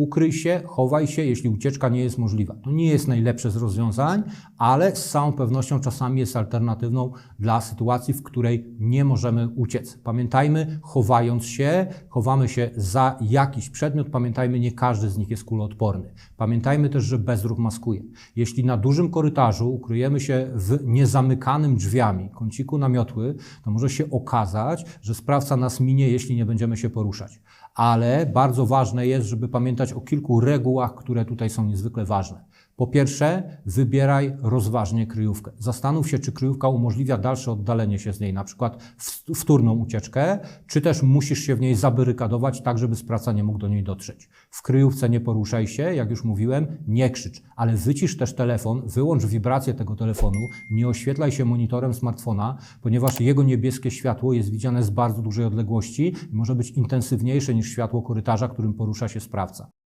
Ukryj się, chowaj się, jeśli ucieczka nie jest możliwa. To nie jest najlepsze z rozwiązań, ale z całą pewnością czasami jest alternatywną dla sytuacji, w której nie możemy uciec. Pamiętajmy, chowając się, chowamy się za jakiś przedmiot. Pamiętajmy, nie każdy z nich jest kuloodporny. Pamiętajmy też, że bezruch maskuje. Jeśli na dużym korytarzu ukryjemy się w niezamykanym drzwiami kąciku namiotły, to może się okazać, że sprawca nas minie, jeśli nie będziemy się poruszać. Ale bardzo ważne jest, żeby pamiętać o kilku regułach, które tutaj są niezwykle ważne. Po pierwsze, wybieraj rozważnie kryjówkę. Zastanów się, czy kryjówka umożliwia dalsze oddalenie się z niej, na przykład wtórną ucieczkę, czy też musisz się w niej zabarykadować tak, żeby sprawca nie mógł do niej dotrzeć. W kryjówce nie poruszaj się, jak już mówiłem, nie krzycz, ale wycisz też telefon, wyłącz wibrację tego telefonu, nie oświetlaj się monitorem smartfona, ponieważ jego niebieskie światło jest widziane z bardzo dużej odległości i może być intensywniejsze niż światło korytarza, którym porusza się sprawca.